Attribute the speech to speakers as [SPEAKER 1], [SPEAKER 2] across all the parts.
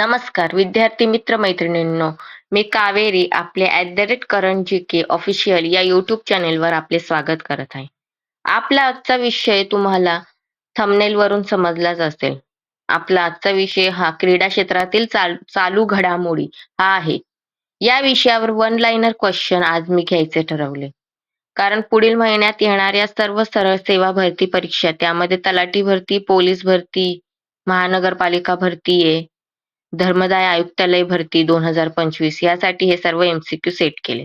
[SPEAKER 1] नमस्कार विद्यार्थी मित्र मैत्रिणींनो. मी कावेरी आपले at the rate Karan G K official या युट्यूब चॅनेलवर आपले स्वागत करत आहे. आपला आजचा विषय तुम्हाला थमनेलवरून समजलाच असेल. आपला आजचा विषय हा क्रीडा क्षेत्रातील चाल, चालू घडामोडी हा आहे. या विषयावर वन लाईनर क्वेश्चन आज मी घ्यायचे ठरवले. कारण पुढील महिन्यात येणाऱ्या सर्व सरळ सेवा भरती परीक्षा त्यामध्ये तलाठी भरती पोलीस भरती महानगरपालिका भरती आहे धर्मदाय आयुक्तालय भरती दोन हजार पंचवीस यासाठी हे सर्व एमसीक्यू सेट केले.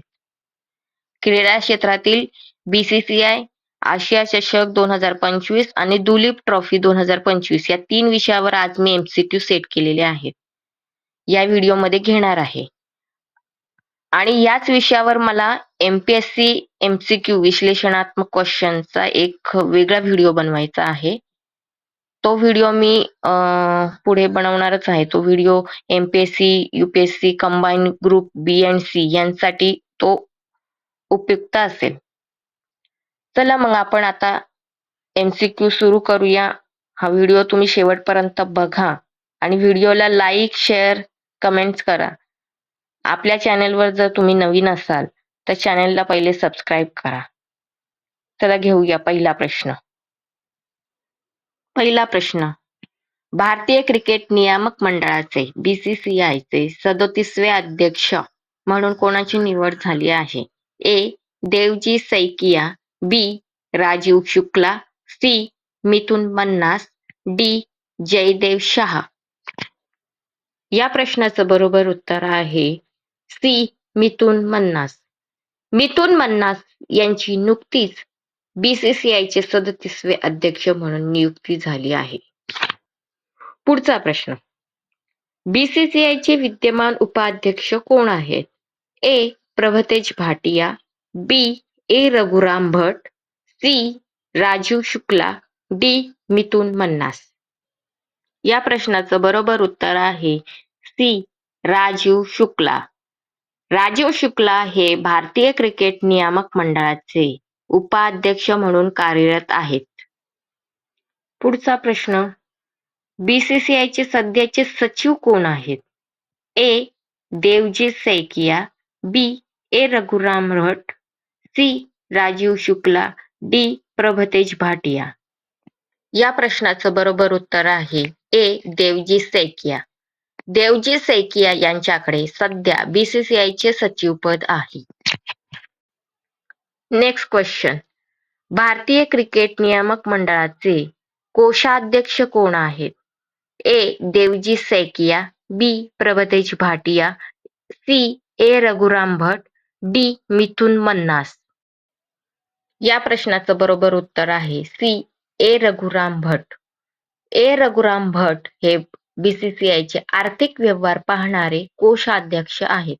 [SPEAKER 1] क्रीडा क्षेत्रातील बीसीसीआय आशिया चषक दोन हजार पंचवीस आणि दुलीप ट्रॉफी दोन हजार पंचवीस या तीन विषयावर आज मी एमसीक्यू सेट केलेले आहेत. या व्हिडिओमध्ये घेणार आहे. आणि याच विषयावर मला एमपीएससी एमसीक्यू विश्लेषणात्मक क्वेश्चनचा एक वेगळा व्हिडिओ बनवायचा आहे. तो व्हिडिओ मी पुढे बनवणारच आहे. तो video M P S C U P S C combine group B and C यांसाठी तो उपयुक्त असेल. चला मग आपण आता एम सी क्यू सुरू करूया. हा व्हिडिओ तुम्ही शेवटपर्यंत बघा आणि व्हिडिओला लाईक शेअर कमेंट्स करा. आपल्या चॅनेलवर जर तुम्ही नवीन असाल तर चॅनेलला पहिले सबस्क्राईब करा. चला घेऊया पहिला प्रश्न. पहिला प्रश्न. भारतीय क्रिकेट नियामक मंडळाचे बीसीसीआयचे सदोतीसवे अध्यक्ष म्हणून कोणाची निवड झाली आहे? A. Devajit Saikia B Rajiv Shukla C Mithun Manhas D Jaydev Shah. या प्रश्नाचं बरोबर उत्तर आहे सी मिथुन मन्नास मिथुन मन्नास यांची नुकतीच बीसीसीआयचे सदतीसवे अध्यक्ष म्हणून नियुक्ती झाली आहे. पुढचा प्रश्न. बीसीसीआयचे विद्यमान उपाध्यक्ष कोण आहेत? A. Prabhtej Bhatia B. A. Raghuram Bhat C. Rajiv Shukla D. Mithun Manhas. या प्रश्नाचं बरोबर उत्तर आहे सी. राजीव शुक्ला. राजीव शुक्ला हे भारतीय क्रिकेट नियामक मंडळाचे उपाध्यक्ष म्हणून कार्यरत आहेत. पुढचा प्रश्न. बीसीसीआयचे सध्याचे सचिव कोण आहेत? A Devajit Saikia. B A Raghuram Bhat C Rajiv Shukla. D Prabhtej Bhatia. या प्रश्नाचं बरोबर उत्तर आहे ए देवजी सैकिया. देवजी सैकिया यांच्याकडे सध्या बीसीसीआयचे सचिवपद आहे. नेक्स्ट क्वेश्चन भारतीय क्रिकेट नियामक मंडळाचे कोषाध्यक्ष कोण आहेत? A Devajit Saikia B Prabhtej Bhatia C A Raghuram Bhat D Mithun Manhas. या प्रश्नाचं बरोबर उत्तर आहे C A Raghuram Bhat. A Raghuram Bhat हे बीसीसीआयचे आर्थिक व्यवहार पाहणारे कोषाध्यक्ष आहेत.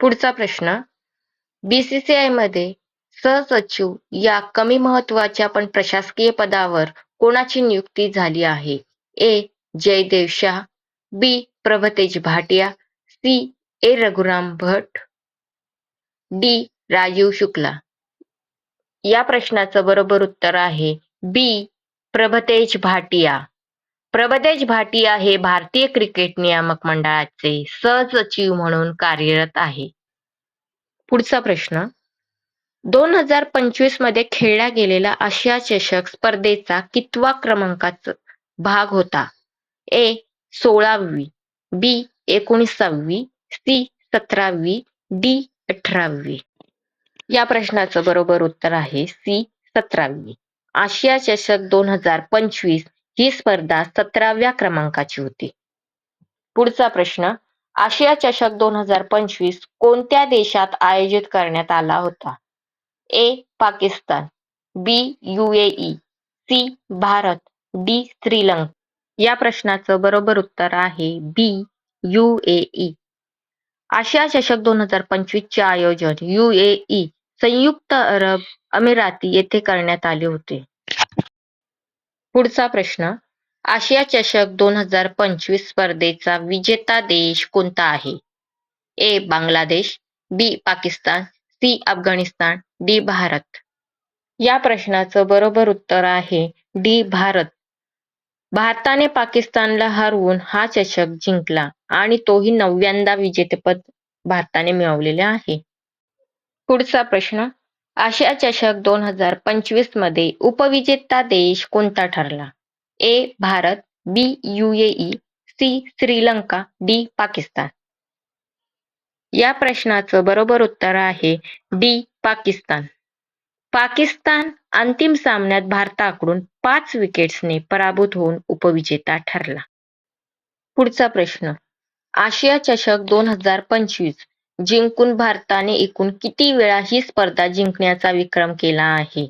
[SPEAKER 1] पुढचा प्रश्न बीसीसीआयमध्ये सहसचिव या कमी महत्त्वाच्या पण प्रशासकीय पदावर कोणाची नियुक्ती झाली आहे? A. Jaydev Shah B. Prabhtej Bhatia C. A. Raghuram Bhat D. Rajiv Shukla. या प्रश्नाचं बरोबर उत्तर आहे बी. प्रभतेज भाटिया. प्रभतेज भाटिया हे भारतीय क्रिकेट नियामक मंडळाचे सहसचिव म्हणून कार्यरत आहे. पुढचा प्रश्न. दोन हजार पंचवीसमध्ये खेळला गेलेला आशिया चषक स्पर्धेचा कितवा क्रमांकाचा भाग होता? ए सोळावी बी एकोणीसावी सी सतरावी डी अठरावी. या प्रश्नाचं बरोबर उत्तर आहे सी सतरावी. आशिया चषक दोन हजार पंचवीस ही स्पर्धा सतराव्या क्रमांकाची होती. पुढचा प्रश्न आशिया चषक दोन हजार पंचवीस कोणत्या देशात आयोजित करण्यात आला होता? A Pakistan B UAE C Bharat D Sri Lanka. या प्रश्नाचं बरोबर उत्तर आहे बी युएई आशिया चषक दोन हजार पंचवीस चे आयोजन युएई संयुक्त अरब अमिराती येथे करण्यात आले होते. पुढचा प्रश्न आशिया चषक दोन हजार पंचवीस स्पर्धेचा विजेता देश कोणता आहे A Bangladesh B Pakistan C Afghanistan D Bharat या प्रश्नाचं बरोबर उत्तर आहे डी भारत भारताने पाकिस्तानला हरवून हा चषक जिंकला आणि तोही नवव्यांदा विजेतेपद भारताने मिळवलेले आहे. पुढचा प्रश्न आशिया चषक दोन हजार पंचवीसमध्ये उपविजेता देश कोणता ठरला? A. Bharat B. UAE C. Sri Lanka D. Pakistan या प्रश्नाचं बरोबर उत्तर आहे डी. पाकिस्तान. पाकिस्तान अंतिम सामन्यात भारताकडून पाच विकेट्सने पराभूत होऊन उपविजेता ठरला. पुढचा प्रश्न आशिया चषक दोन हजार पंचवीस जिंकून भारताने एकूण किती वेळा ही स्पर्धा जिंकण्याचा विक्रम केला आहे?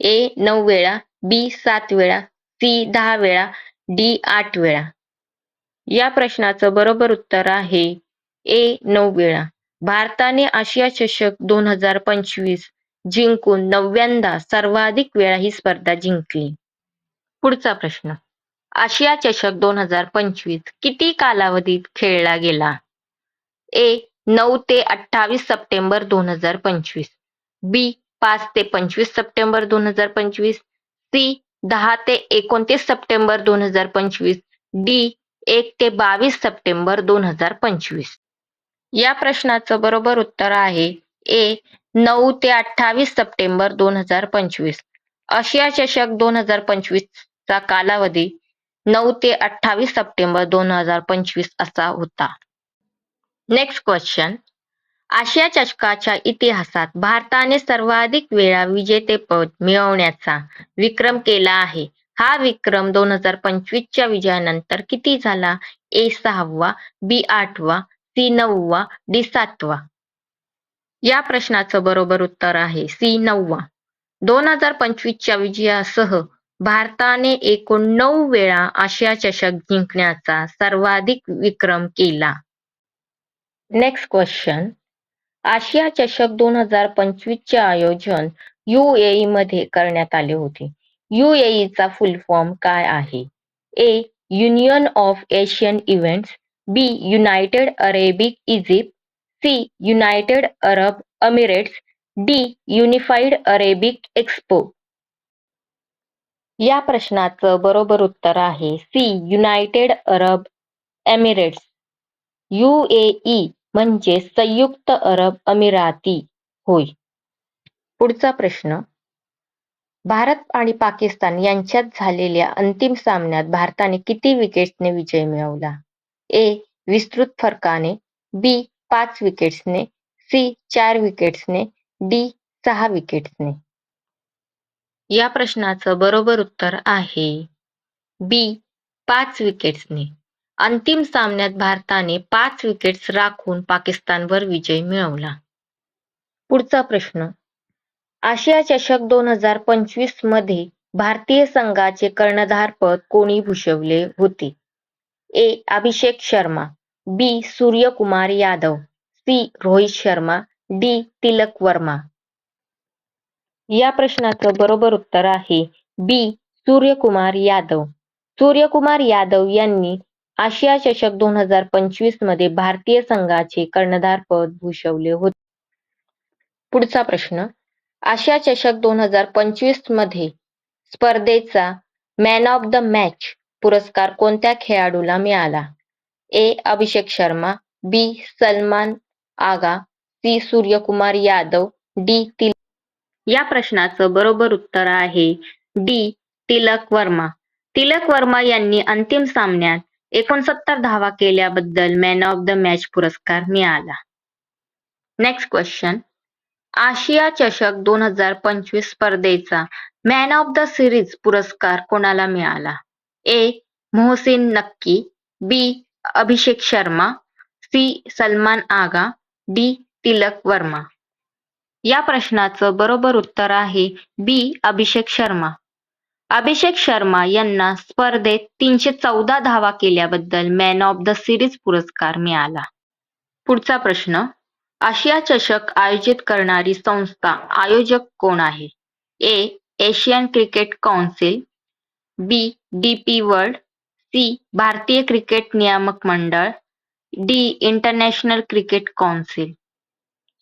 [SPEAKER 1] ए. नऊ वेळा बी. सात वेळा सी. दहा वेळा डी. आठ वेळा या प्रश्नाचं बरोबर उत्तर आहे ए. नऊ वेळा. भारताने आशिया चषक दोन हजार पंचवीस जिंकून नव्यांदा सर्वाधिक वेळा ही स्पर्धा जिंकली. पुढचा प्रश्न आशिया चषक दोन हजार पंचवीस किती कालावधीत खेळला गेला? ए. नऊ ते अठ्ठावीस सप्टेंबर दोन हजार पंचवीस बी. पाच ते पंचवीस सप्टेंबर दोन हजार पंचवीस सी. दहा ते एकोणतीस सप्टेंबर दोन हजार पंचवीस डी. एक ते बावीस सप्टेंबर दोन हजार पंचवीस या प्रश्नाचं बरोबर उत्तर आहे ए. नऊ ते अठ्ठावीस सप्टेंबर दोन हजार पंचवीस आशिया चषक दोन हजार पंचवीस चा कालावधी नऊ ते अठ्ठावीस सप्टेंबर दोन हजार पंचवीस असा होता. नेक्स्ट क्वेश्चन आशिया चषकाच्या इतिहासात भारताने सर्वाधिक वेळा विजेतेपद मिळवण्याचा विक्रम केला आहे. हा विक्रम दोन हजार पंचवीसच्या विजयानंतर किती झाला? ए. सहावा बी. आठवा सी. नववा डी. सातवा या प्रश्नाचं बरोबर उत्तर आहे सी. नववा. दोन हजार पंचवीसच्या विजयासह भारताने एकूण नऊ वेळा आशिया चषक जिंकण्याचा सर्वाधिक विक्रम केला. नेक्स्ट क्वेश्चन आशिया चषक दोन हजार पंचवीस चे आयोजन युएई मध्ये करण्यात आले होते. युएई चा फुल फॉर्म काय आहे? A. Union of Asian events B. United Arabic Egypt C. United Arab Emirates D. Unified Arabic expo या प्रश्नाचं बरोबर उत्तर आहे C. United Arab Emirates. UAE म्हणजे संयुक्त अरब अमिराती होय. पुढचा प्रश्न भारत आणि पाकिस्तान यांच्यात झालेल्या अंतिम सामन्यात भारताने किती विकेट्सने विजय मिळवला? ए. विस्तृत फरकाने बी. पाच विकेट्सने सी. चार विकेट्सने डी. सहा विकेट्सने या प्रश्नाचं बरोबर उत्तर आहे बी. पाच विकेट्सने. अंतिम सामन्यात भारताने पाच विकेट्स राखून पाकिस्तानवर विजय मिळवला. पुढचा प्रश्न आशिया चषक दोन हजार पंचवीसमध्ये भारतीय संघाचे कर्णधारपद कोणी भूषवले होते? A. Abhishek Sharma B. Suryakumar Yadav C. Rohit Sharma D. Tilak Varma या प्रश्नाचं बरोबर उत्तर आहे बी. सूर्यकुमार यादव. सूर्यकुमार यादव यांनी आशिया चषक दोन हजार पंचवीसमध्ये भारतीय संघाचे कर्णधारपद भूषवले होते. पुढचा प्रश्न आशिया चषक दोन हजार पंचवीसमध्ये स्पर्धेचा मॅन ऑफ द मॅच पुरस्कार कोणत्या खेळाडूला मिळाला? A. Abhishek Sharma B. Salman Agha C. Suryakumar Yadav D. तिल या प्रश्नाचं बरोबर उत्तर आहे डी. तिलक वर्मा. तिलक वर्मा यांनी अंतिम सामन्यात एकोणसत्तर धावा केल्याबद्दल मॅन ऑफ द मॅच पुरस्कार मिळाला. नेक्स्ट क्वेश्चन आशिया चषक दोन हजार पंचवीस स्पर्धेचा मॅन ऑफ द सिरीज पुरस्कार कोणाला मिळाला? A. Mohsin Naqvi B. Abhishek Sharma C. Salman Agha D. Tilak Varma या प्रश्नाचं बरोबर उत्तर आहे बी. अभिषेक शर्मा. अभिषेक शर्मा यांना स्पर्धेत तीनशे चौदा धावा केल्याबद्दल मॅन ऑफ द सिरीज पुरस्कार मिळाला. पुढचा प्रश्न आशिया चषक आयोजित करणारी संस्था आयोजक कोण आहे? A. Asian Cricket Council B. DP World C. भारतीय क्रिकेट नियामक मंडळ डी. इंटरनॅशनल क्रिकेट कौन्सिल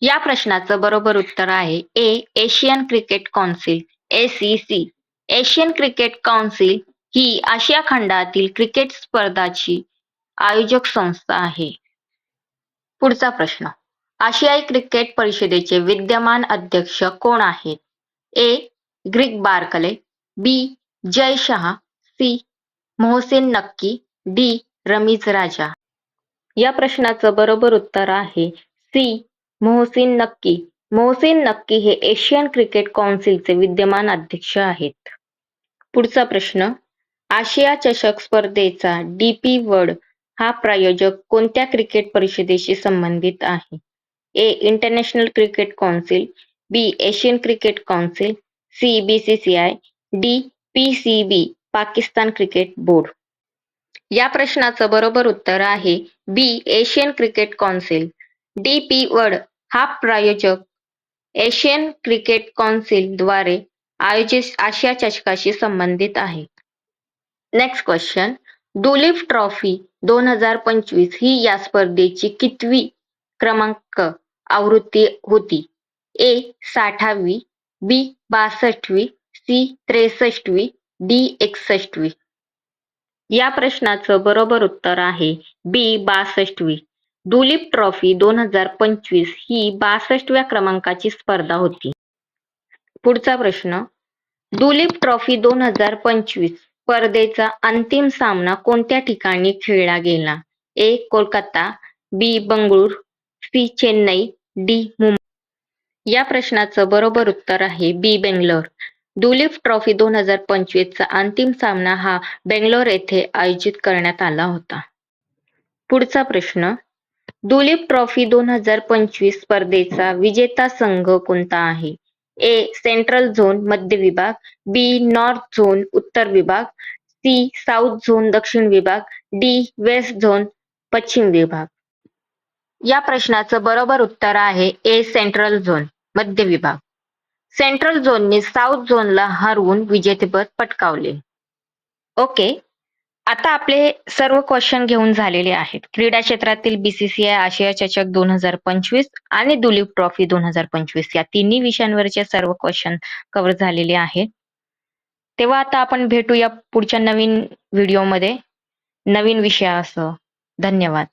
[SPEAKER 1] या प्रश्नाचं बरोबर उत्तर आहे A. Asian Cricket Council ACC. Asian Cricket Council ही आशिया खंडातील क्रिकेट स्पर्धाची आयोजक संस्था आहे. पुढचा प्रश्न. आशियाई क्रिकेट परिषदेचे विद्यमान अध्यक्ष कोण आहेत? A. Greg Barclay B. Jay Shah C. Mohsin Naqvi D. Ramiz राजा. या प्रश्नाचं बरोबर उत्तर आहे सी. मोहसिन नक्की. मोहसिन नक्की हे एशियन क्रिकेट कौन्सिलचे विद्यमान अध्यक्ष आहेत. पुढचा प्रश्न आशिया चषक स्पर्धेचा डीपी वर्ल्ड हा प्रायोजक कोणत्या क्रिकेट परिषदेशी संबंधित आहे? A International Cricket Council B Asian Cricket Council C BCCI D PCB Pakistan Cricket Board. या प्रश्नाचं बरोबर उत्तर आहे B Asian Cricket Council. D P हा प्रायोजक एशियन क्रिकेट कौन्सिलद्वारे आयोजित आशिया चषकाशी संबंधित आहे. नेक्स्ट क्वेश्चन दुलीप ट्रॉफी दोन हजार पंचवीस ही या स्पर्धेची कितवी क्रमांक आवृत्ती होती? ए साठावी बी बासष्टवी सी त्रेसष्टवी डी एकसष्टवी. या प्रश्नाचं बरोबर उत्तर आहे बी बासष्टवी. दुलीप ट्रॉफी दोन हजार पंचवीस ही बासष्टव्या क्रमांकाची स्पर्धा होती. पुढचा प्रश्न दुलीप ट्रॉफी दोन हजार पंचवीस स्पर्धेचा अंतिम सामना कोणत्या ठिकाणी खेळला गेला? A Kolkata B Bengaluru C Chennai D Mumbai. या प्रश्नाचं बरोबर उत्तर आहे बी बेंगलोर. दुलीप ट्रॉफी दोन हजार पंचवीसचा अंतिम सामना हा बेंगलोर येथे आयोजित करण्यात आला होता. पुढचा प्रश्न दुलीप ट्रॉफी दोन हजार पंचवीस स्पर्धेचा विजेता संघ कोणता आहे? ए सेंट्रल झोन मध्य विभाग बी नॉर्थ झोन उत्तर विभाग सी साऊथ झोन दक्षिण विभाग डी वेस्ट झोन पश्चिम विभाग. या प्रश्नाचं बरोबर उत्तर आहे ए सेंट्रल झोन मध्य विभाग. सेंट्रल झोनने साऊथ झोनला हरवून विजेतेपद पटकावले. ओके आता आपले सर्व क्वेश्चन घेऊन झालेले आहेत. क्रीडा क्षेत्रातील बीसीसीआय आशिया चषक दोन हजार पंचवीस आणि दुलीप ट्रॉफी दोन हजार पंचवीस या तिन्ही विषयांवरचे सर्व क्वेश्चन कव्हर झालेले आहेत. तेव्हा आता आपण भेटूया पुढच्या नवीन व्हिडिओमध्ये नवीन विषयासह. धन्यवाद.